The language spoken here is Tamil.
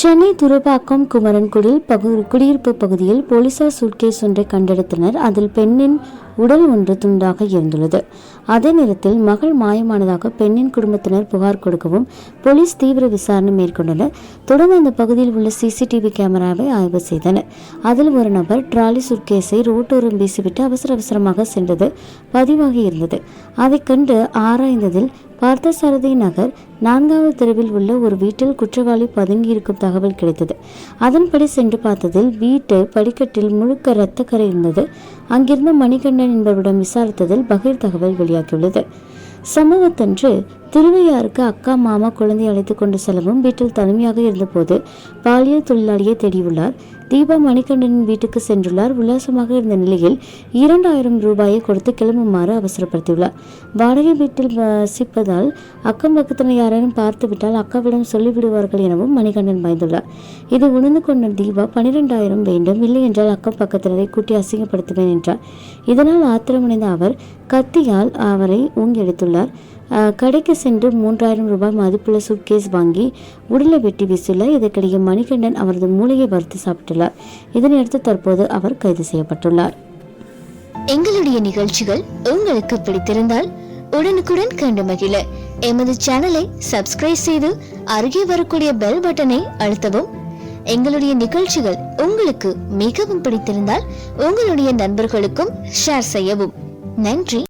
சென்னை துரப்பாக்கம் குமரன்குடில் பகு குடியிருப்பு பகுதியில் போலீசார் சூட்கேஸ் ஒன்றை கண்டெடுத்தனர். அதில் பெண்ணின் உடல் ஒன்று துண்டாக இருந்துள்ளது. அதே நேரத்தில் மகள் மாயமானதாக பெண்ணின் குடும்பத்தினர் புகார் கொடுக்கவும் போலீஸ் தீவிர விசாரணை மேற்கொண்டனர் தொடர்ந்து அந்த பகுதியில் உள்ள சிசிடிவி கேமராவை ஆய்வு செய்தனர். அதில் ஒரு நபர் டிராலி சுட்கேஸை ரோட்டோரம் வீசிவிட்டு அவசர அவசரமாக சென்றது பதிவாகி இருந்தது. அதை கண்டு ஆராய்ந்ததில் பார்த்தசாரதி நகர் நான்காவது தெருவில் உள்ள ஒரு வீட்டில் குற்றவாளி பதுங்கியிருக்கும் தகவல் கிடைத்தது. அதன்படி சென்று பார்த்ததில் வீட்டு படிக்கட்டில் முழுக்க இரத்தக்கரை இருந்தது. அங்கிருந்த மணிகண்டன் என்பவரிடம் விசாரித்ததில் பகீர் தகவல் வெளியாகியுள்ளது. சம்பவத்தன்று திருவையாருக்கு அக்கா மாமா குழந்தை அழைத்து கொண்டு செல்லவும் வீட்டில் தனிமையாக இருந்தபோது பாலியல் தொழிலாளியை தேடியுள்ளார். தீபா மணிகண்டனின் வீட்டுக்கு சென்றுள்ளார். உல்லாசமாக இருந்த நிலையில் இரண்டாயிரம் ரூபாயை கொடுத்து கிளம்புமாறு அவசரப்படுத்தியுள்ளார். வாடகை வீட்டில் வசிப்பதால் அக்கம் பக்கத்தில் யாரேனும் பார்த்து விட்டால் அக்காவிடம் சொல்லிவிடுவார்கள் எனவும் மணிகண்டன் பயந்துள்ளார். இது உணர்ந்து கொண்ட தீபா பனிரெண்டாயிரம் வேண்டும். இல்லை என்றால் அக்கம் பக்கத்தினரை கூட்டி அசிங்கப்படுத்துவேன் என்றார். இதனால் ஆத்திரமடைந்த அவர் கத்தியால் அவரை ஊங்கி எடுத்துள்ளார் கடைக்கு சென்று மூன்றாயிரம் ரூபாய் மதிப்புள்ள சூட்கேஸ் வாங்கி உடலை வெட்டி வீசியுள்ளார் இதற்கிடையே மணிகண்டன் அவரது மூளையை வறுத்து சாப்பிட்டுள்ளார். இதனையடுத்து தற்போது அவர் கைது செய்யப்பட்டுள்ளார். எங்களுடைய நிகழ்ச்சிகள் உங்களுக்கு பிடித்திருந்தால் உடனுக்குடன் கண்டு மகிழ. எமது சேனலை சப்ஸ்கிரைப் செய்து அருகே வரக்கூடிய பெல் பட்டனை அழுத்தவும். எங்களுடைய நிகழ்ச்சிகள் உங்களுக்கு மிகவும் பிடித்திருந்தால் உங்களுடைய நண்பர்களுக்கும் ஷேர் செய்யவும். நன்றி.